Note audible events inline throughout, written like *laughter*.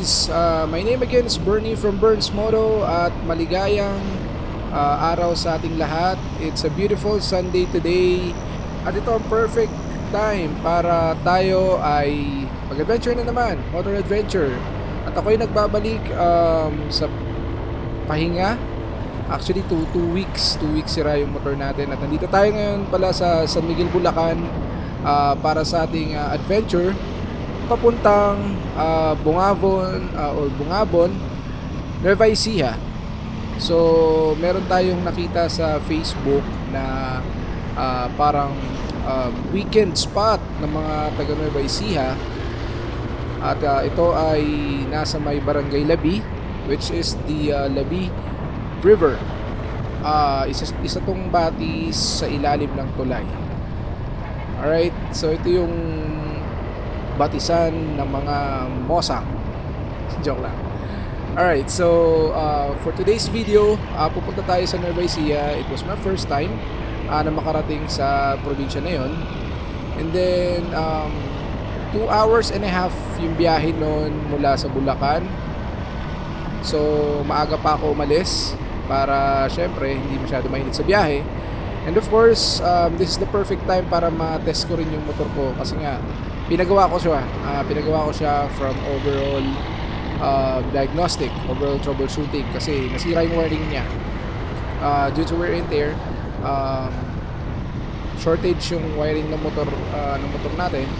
Guys, uh, my name again is Bernie from Burns Moto at maligayang uh, araw sa ating lahat. It's a beautiful Sunday today at ito ang perfect time para tayo ay mag-adventure na naman, motor adventure. At ako'y nagbabalik um, sa pahinga. Actually, 2 two, two weeks. 2 weeks sira yung motor natin. At nandito tayo ngayon pala sa San Miguel, Bulacan uh, para sa ating uh, adventure papuntang uh, Bungabon uh, or Bungabon, Nueva Ecija. So, meron tayong nakita sa Facebook na uh, parang um, weekend spot ng mga taga Nueva Ecija. At uh, ito ay nasa may Barangay Labi which is the uh, Labi River. Uh, isa, isa tong batis sa ilalim ng tulay. Alright, so ito yung batisan ng mga mosang. Joke lang. Alright, so uh, for today's video, uh, pupunta tayo sa Nueva Ecija. It was my first time uh, na makarating sa probinsya na yon. And then, um, two hours and a half yung biyahe noon mula sa Bulacan. So, maaga pa ako umalis para syempre hindi masyado mainit sa biyahe. And of course, um, this is the perfect time para ma-test ko rin yung motor ko kasi nga pinagawa ko siya. Uh, pinagawa ko siya from overall uh, diagnostic, overall troubleshooting kasi nasira yung wiring niya. Uh, due to wear and tear, um, shortage yung wiring ng motor uh, ng motor natin.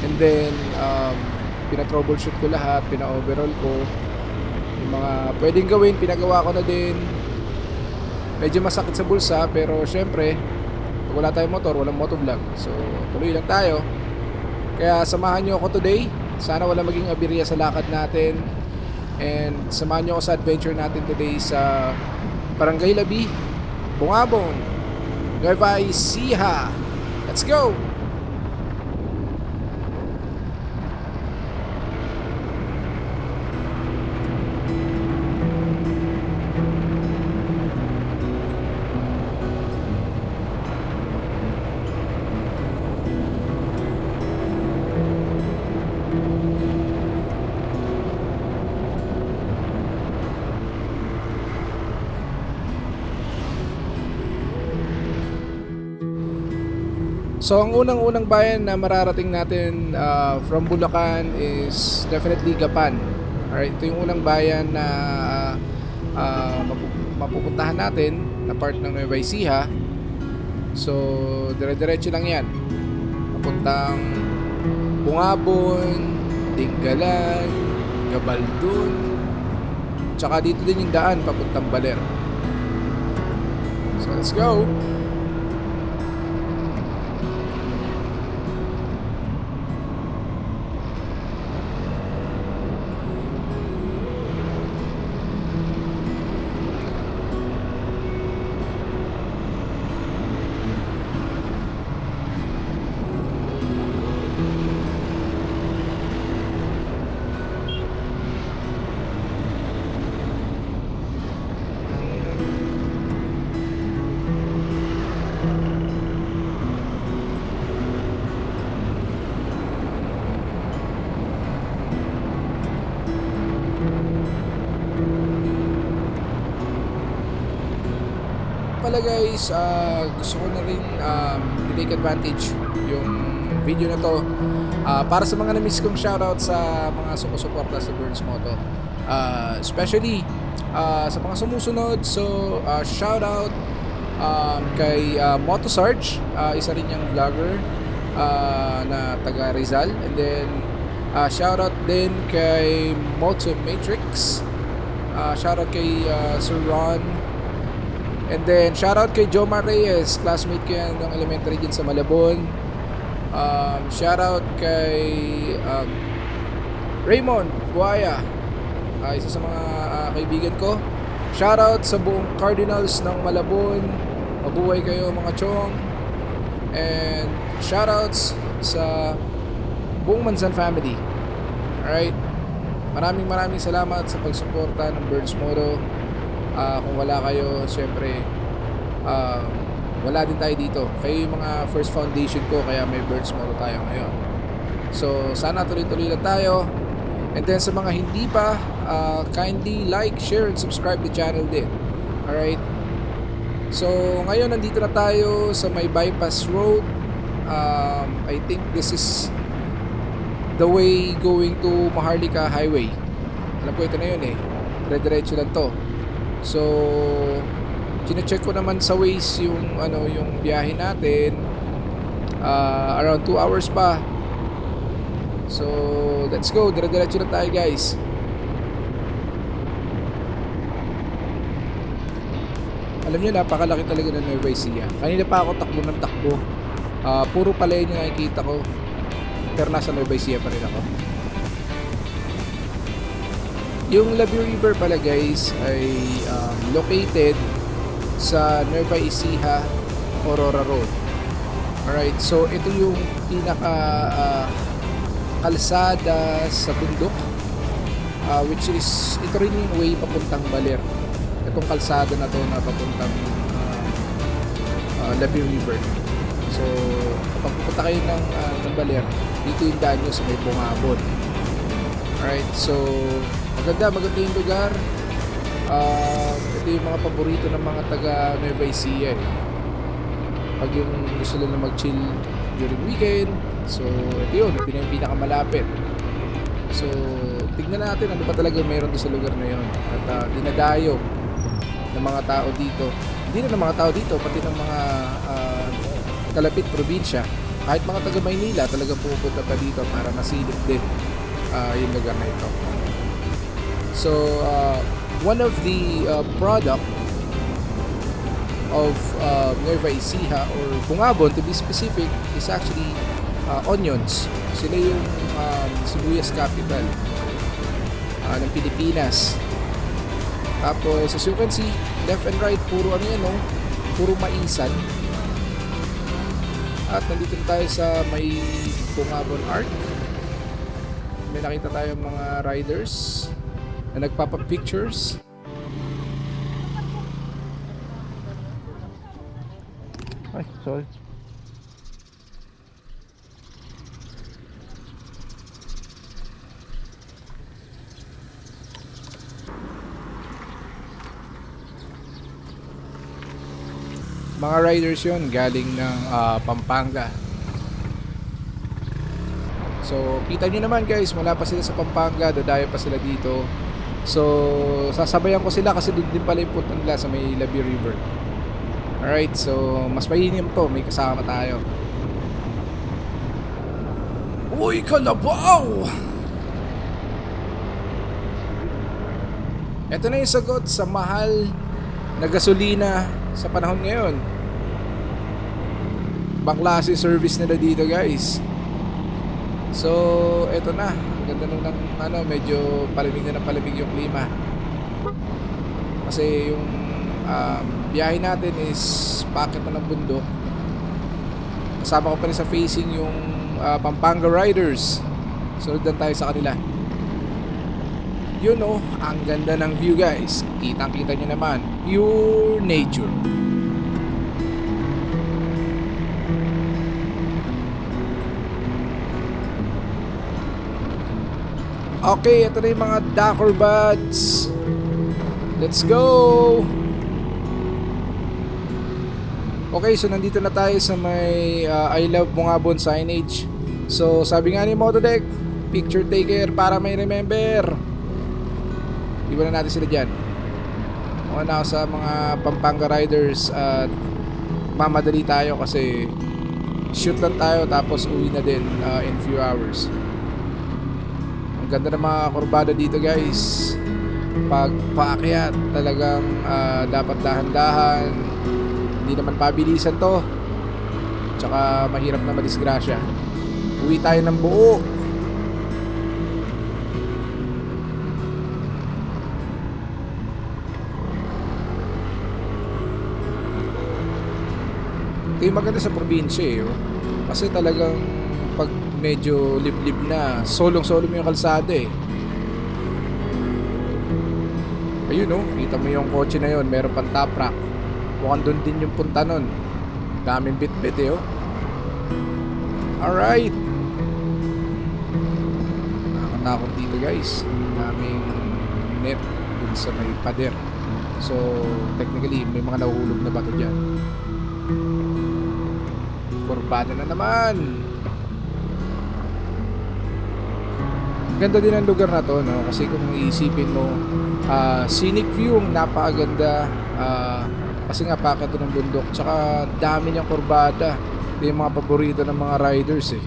And then um, pina-troubleshoot ko lahat, pina-overall ko yung mga pwedeng gawin, pinagawa ko na din. Medyo masakit sa bulsa pero syempre pag wala tayong motor, walang motovlog. So tuloy lang tayo. Kaya samahan nyo ako today. Sana wala maging abirya sa lakad natin. And samahan nyo ako sa adventure natin today sa Barangay Labi, Bungabong, Nueva Ecija. Let's go! So ang unang-unang bayan na mararating natin uh, from Bulacan is definitely Gapan. Alright, ito yung unang bayan na uh, mapu- mapupuntahan natin na part ng Nueva Ecija. So dire-diretso lang yan. Papuntang Bungabon, Dinggalan, Gabaldon, tsaka dito din yung daan papuntang Baler. So let's go! Pala guys, ah, gusto ko na rin um, take advantage yung video na to Ah, para sa mga na-miss kong shoutout sa mga sumusuporta sa Burns Moto. Ah, especially ah, sa mga sumusunod. So, ah, shoutout um, kay uh, Moto Sarge, ah, isa rin niyang vlogger ah, na taga Rizal. And then, ah, shoutout din kay Moto Matrix. Ah, shoutout kay ah, Sir Ron And then, shoutout kay Jomar Reyes, classmate ko yan ng elementary din sa Malabon. Um, shoutout kay um, Raymond Buaya, uh, isa sa mga uh, kaibigan ko. Shoutout sa buong Cardinals ng Malabon. Mabuhay kayo mga chong. And shoutouts sa buong Manzan family. Alright? Maraming maraming salamat sa pagsuporta ng Birds Moto. Ah, kung wala kayo, syempre, ah, wala din tayo dito. Kayo yung mga first foundation ko, kaya may Birds Moto tayo ngayon. So, sana tuloy-tuloy lang tayo. And then sa mga hindi pa, uh, kindly like, share, and subscribe the channel din. Alright? So, ngayon nandito na tayo sa may bypass road. Um, I think this is the way going to Maharlika Highway. Alam ko ito na yun eh. Dire-diretso lang to. So, chine-check ko naman sa Waze yung ano yung biyahe natin. Ah, around 2 hours pa. So, let's go. Dire-diretso na tayo, guys. Alam niyo, napakalaki talaga ng Nueva Ecija. Kanina pa ako takbo ng takbo. Ah, puro pala yun yung nakikita ko. Pero nasa Nueva Ecija pa rin ako. Yung Labi River pala guys ay um, located sa Nueva Ecija, Aurora Road. Alright, so ito yung pinaka ah, kalsada sa bundok ah, which is ito rin yung way papuntang Baler. Itong kalsada na to na papuntang uh, uh, Labi River. So, kapag pupunta kayo ng, ah, ng Baler, dito yung daan nyo sa may Bungabon. Alright, so maganda, maganda yung lugar. Um, ito yung mga paborito ng mga taga Nueva Ecija eh. Pag yung gusto na mag-chill during weekend, so ito yun, ito yung pinakamalapit. So, tignan natin ano ba talaga meron doon sa lugar na yun. At ah, dinadayo ng mga tao dito. Hindi na ng mga tao dito, pati ng mga ah, kalapit probinsya. Kahit mga taga Maynila, talagang pupunta pa dito para masilip din ah, yung lugar na ito. So, uh, one of the uh, product of uh, Nueva Ecija or Bungabon to be specific is actually uh, onions. Sila yung um, sibuyas capital uh, ng Pilipinas. Tapos, as you can see, left and right, puro ano yan, no? Puro maisan. At nandito na tayo sa may Bungabon Arc. May nakita tayong mga riders na nagpapa-pictures. Ay, sorry. Mga riders yon galing ng ah, Pampanga. So, kita nyo naman guys, mula pa sila sa Pampanga, dadayo pa sila dito. So, sasabayan ko sila kasi doon din pala yung punta nila sa may Labi River. Alright, so mas mainim to, may kasama tayo. Uy, kalabaw! Ito na yung sagot sa mahal na gasolina sa panahon ngayon. Baklase service nila dito guys. So, eto na. Ang ganda nung ng, ano, medyo palamig na ng palamig yung klima. Kasi yung um, biyahe natin is packet na ng bundok. Kasama ko pa rin sa facing yung uh, Pampanga Riders. Sunod lang tayo sa kanila. Yun oh, ang ganda ng view guys. Kitang kita nyo naman. Pure nature. Okay, ito na yung mga Dakar buds. Let's go! Okay, so nandito na tayo sa may uh, I Love Bungabon signage. So, sabi nga ni Motodeck, picture taker para may remember. Iwan na natin sila dyan. Mga na sa mga Pampanga Riders at mamadali tayo kasi shoot lang tayo tapos uwi na din uh, in few hours. Ang ganda ng mga kurbada dito guys. Pag paakyat talagang ah, dapat dahan-dahan. Hindi naman pabilisan to. Tsaka mahirap na madisgrasya. Uwi tayo ng buo. Ito yung maganda sa probinsya eh. Oh. Kasi talagang medyo liblib na, solong-solo mo yung kalsada eh. Ayun oh, kita mo yung kotse na yun, meron pang top rack. Mukhang doon din yung punta nun. Daming bit-bit eh oh. Alright. takot dito guys. Daming net dun sa may pader. So, technically, may mga nahuhulog na bato dyan. Kurbada na naman! Ganda din ang lugar na to, no? Kasi kung iisipin mo, ah, scenic view, ang napakaganda. ah, kasi nga, packet to ng bundok. Tsaka, dami niyang kurbada. Ito yung mga paborito ng mga riders, eh.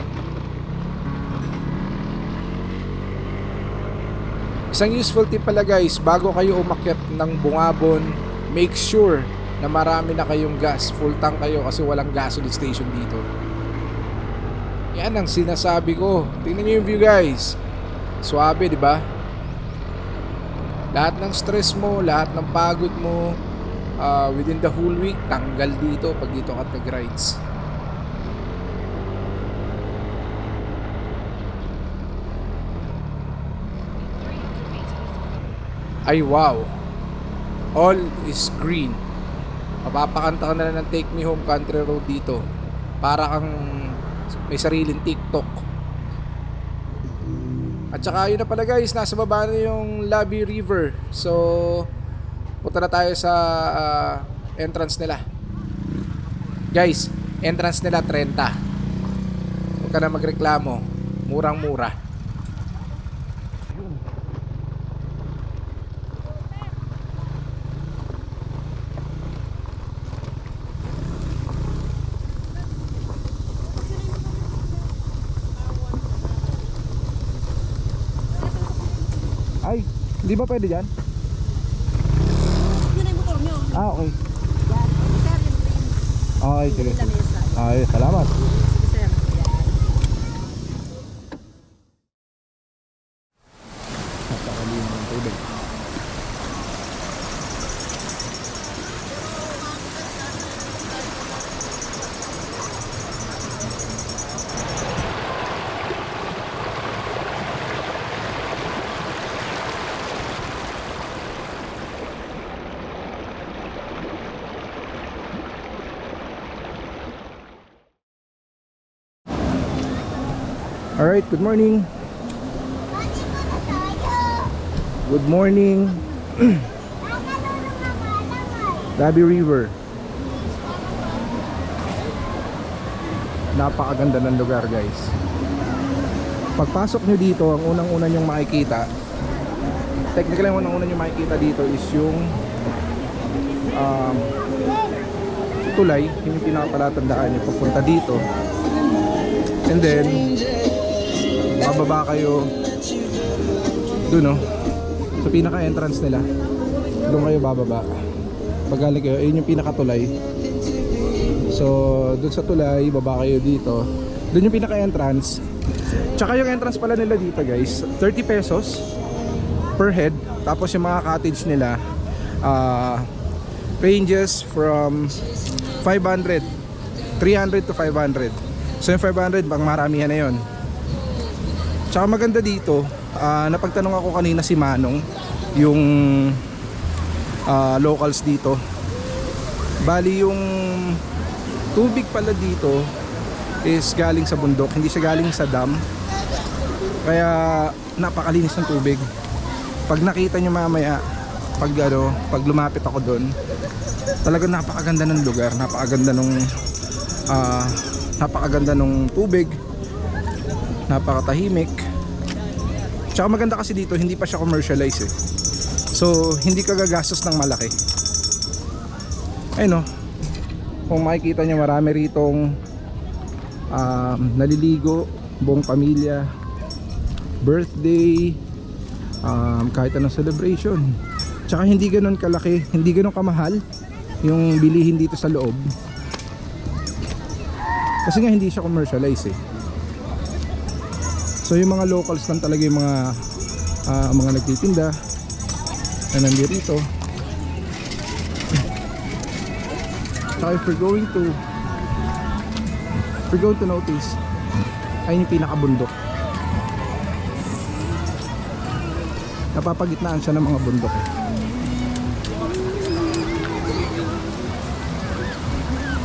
Isang useful tip pala guys, bago kayo umakyat ng bungabon, make sure na marami na kayong gas. Full tank kayo kasi walang gasoline station dito. Yan ang sinasabi ko. Tingnan niyo yung view guys. Suabe, di ba? Lahat ng stress mo, lahat ng pagod mo, ah, within the whole week, tanggal dito pag dito ka nag-rides. Ay wow. All is green. Mapapakanta ka na lang ng Take Me Home Country Road dito. Para kang may sariling TikTok. At saka yun na pala guys, nasa baba na yung Labi River. So, punta na tayo sa ah, entrance nila. Guys, entrance nila 30. Huwag ka na magreklamo. Murang-mura. Hindi ba pwede dyan? Yun ang motor nyo. Ah, okay. Yan. Sir, yung green. Okay, sige. Lamesa. Ay, salamat. Sir, yan. Napakalimu ng tubig. Alright, good morning. Good morning. *clears throat* Labi River. Napakaganda ng lugar, guys. Pagpasok nyo dito, ang unang-una nyong makikita, technically ang unang-una nyong makikita dito is yung um, tulay, yung pinakapalatandaan nyo papunta dito. And then, bababa kayo doon no? Sa pinaka entrance nila doon kayo bababa. Pag galing kayo ayun yung pinaka tulay so doon sa tulay baba kayo dito. Doon yung pinaka entrance tsaka yung entrance pala nila dito guys 30 pesos per head. Tapos yung mga cottage nila ah, ranges from 500 300 to 500 so yung 500 pang maramihan na yon Tsaka maganda dito, ah, napagtanong ako kanina si Manong, yung ah, locals dito. Bali yung tubig pala dito is galing sa bundok, hindi siya galing sa dam. Kaya napakalinis ng tubig. Pag nakita nyo mamaya, pag ano, pag lumapit ako doon, talagang napakaganda ng lugar, napakaganda nung ah, napakaganda nung tubig napakatahimik tsaka maganda kasi dito hindi pa siya commercialize eh. So hindi ka gagastos ng malaki. Ayun no kung makikita nyo marami ritong um, naliligo buong pamilya birthday um, kahit anong celebration. Tsaka hindi ganun kalaki hindi ganun kamahal yung bilihin dito sa loob. Kasi nga hindi siya commercialize eh So yung mga locals lang talaga yung mga ah, mga nagtitinda na nandito. Tsaka if we're going to if we're going to notice ayun yung pinakabundok. Napapagitnaan siya ng mga bundok.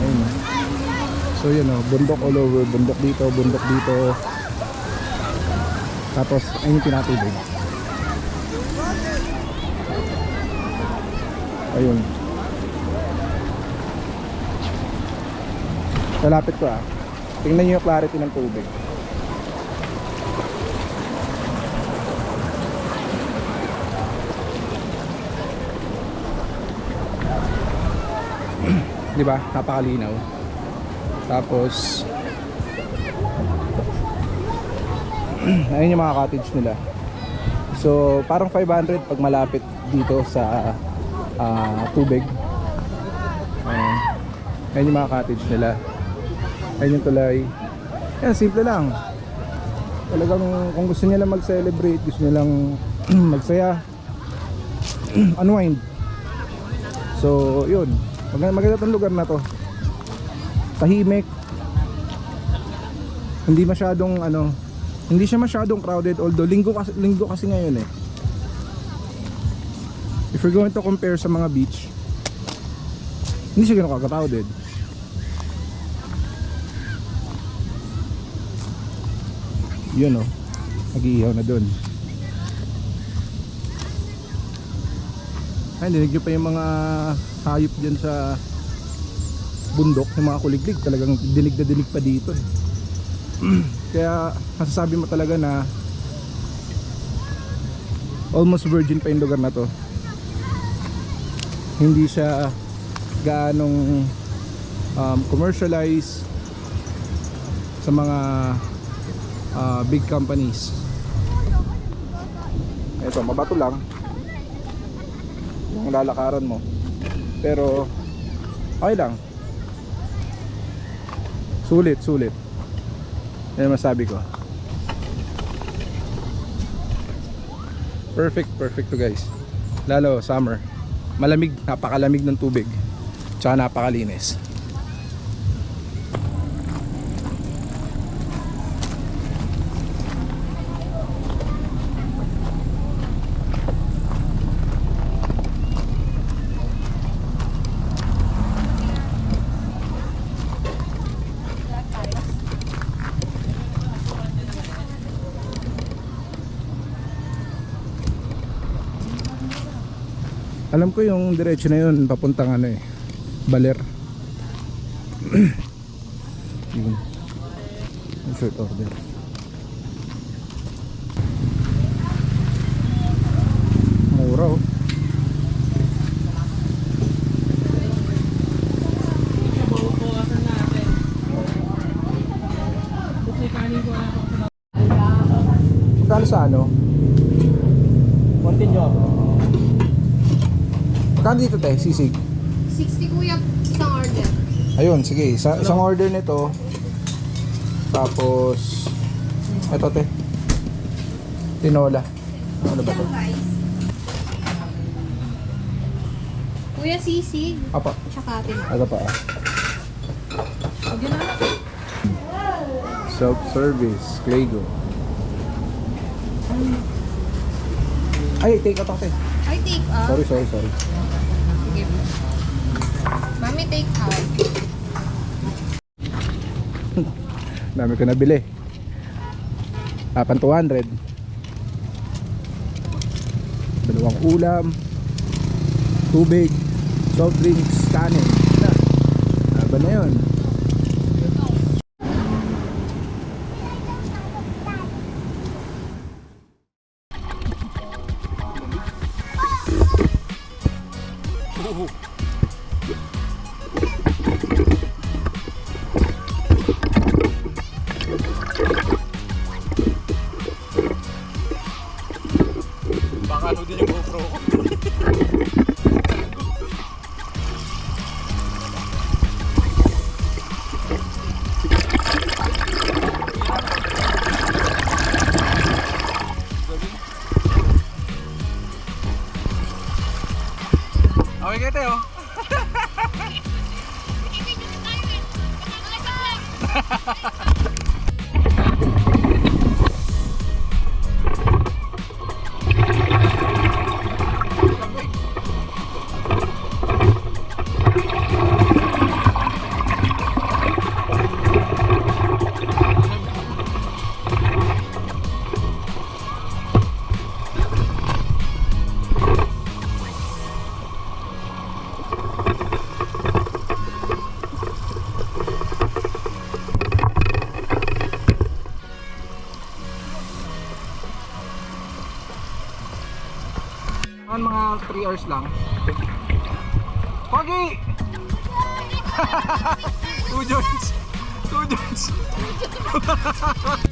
Ayun. So yun oh, bundok all over, bundok dito, bundok dito. Tapos, ayun yung pinatubig. Ayun. Malapit ko ah. Tingnan nyo yung clarity ng tubig. *clears throat* Di ba? Napakalinaw. Tapos, *clears throat* ayun yung mga cottage nila. So, parang 500 pag malapit dito sa ah, tubig. Ayun. Ayun yung mga cottage nila. Ayun yung tulay. Yan, simple lang. Talagang kung gusto nila mag-celebrate, gusto nilang *clears throat* magsaya, *clears throat* unwind. So, yun. Maganda, maganda tong lugar na to. Tahimik. Hindi masyadong ano, hindi siya masyadong crowded although linggo kasi, linggo kasi ngayon eh. If you're going to compare sa mga beach, hindi siya ganun ka-crowded. Yun oh. Nag-iihaw na dun. Ay, dinig pa yung mga hayop dyan sa bundok, yung mga kuliglig. Talagang dinig na dinig pa dito eh. *clears throat* Kaya masasabi mo talaga na almost virgin pa yung lugar na to. Hindi siya gaanong um, commercialized sa mga uh, big companies. Ito, mabato lang yung lalakaran mo. Pero okay lang. Sulit, sulit. Yan masabi ko. Perfect, perfect to guys. Lalo summer. Malamig, napakalamig ng tubig. Tsaka napakalinis. Alam ko yung diretso na yun papuntang ano eh. Baler. *clears throat* yun. Short order. Mura oh. Magkano sa ano? Magkano dito te? Sisig? 60 kuya, isang order. Ayun, sige. Isa, isang order nito. Tapos, eto te. Tinola. Ano ba to? Kuya sisig, Apa. tsaka tinola. Ano pa? ah. Self-service. Claygo. Ay, take out ako te. Ay, take out. Sorry, sorry, sorry. Sige. Mami, take out. *laughs* Dami ko nabili. Tapan 200. Dalawang ulam. Tubig. Soft drinks. Kanin. Na. Aba na yun. Ano din yung hours lang. Pogi! *laughs* Two joints! Two joints! *laughs*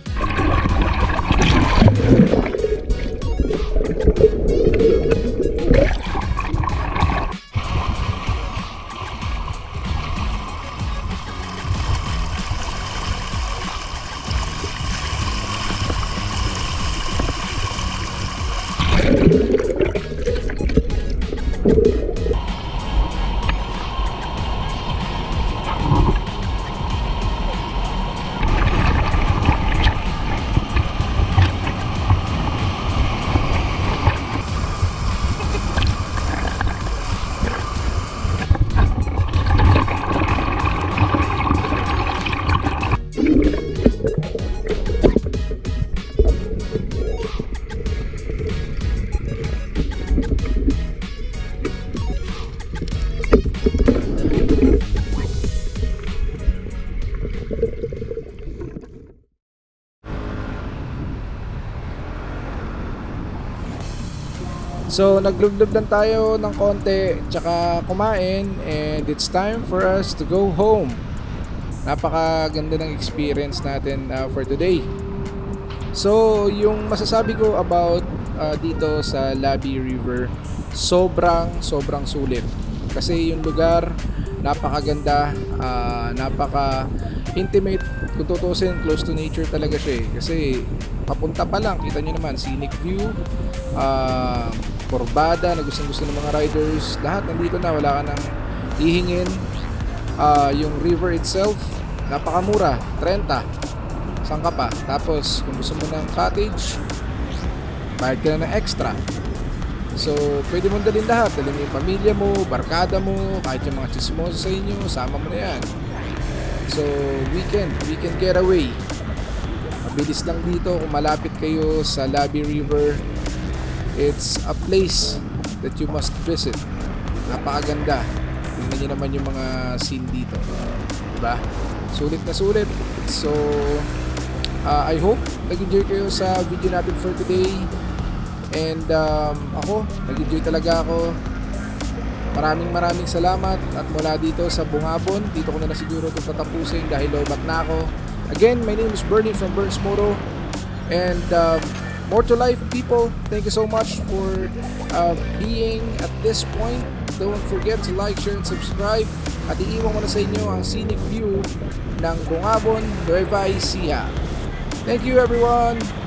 So naglublob lang tayo ng konti tsaka kumain and it's time for us to go home. Napakaganda ng experience natin uh, for today. So yung masasabi ko about uh, dito sa Labi River, sobrang sobrang sulit. Kasi yung lugar napakaganda, uh, napaka intimate kung tutusin, close to nature talaga siya eh. Kasi papunta pa lang, kita nyo naman, scenic view, uh, kurbada na gustong gusto ng mga riders, lahat nandito na, wala ka nang hihingin. Ah, yung river itself, napakamura, 30. Saan ka pa? Tapos, kung gusto mo ng cottage, bayad ka na ng extra. So, pwede mong dalhin lahat. Dalhin mo yung pamilya mo, barkada mo, kahit yung mga chismosa sa inyo, sama mo na yan. So, weekend, weekend getaway. Mabilis lang dito kung malapit kayo sa Labi River. It's a place that you must visit. Napakaganda. Tingnan niyo naman yung mga scene dito. Diba? Sulit na sulit. So, uh, I hope nag-enjoy kayo sa video natin for today. And um, ako, nag-enjoy talaga ako. Maraming maraming salamat at mula dito sa Bungabon, dito ko na na siguro ito tatapusin dahil lobat na ako. Again, my name is Bernie from Burns Moto and um, more to life people. Thank you so much for uh, being at this point. Don't forget to like, share, and subscribe. At iiwan ko na sa inyo ang scenic view ng Bungabon, Nueva Ecija. Thank you everyone!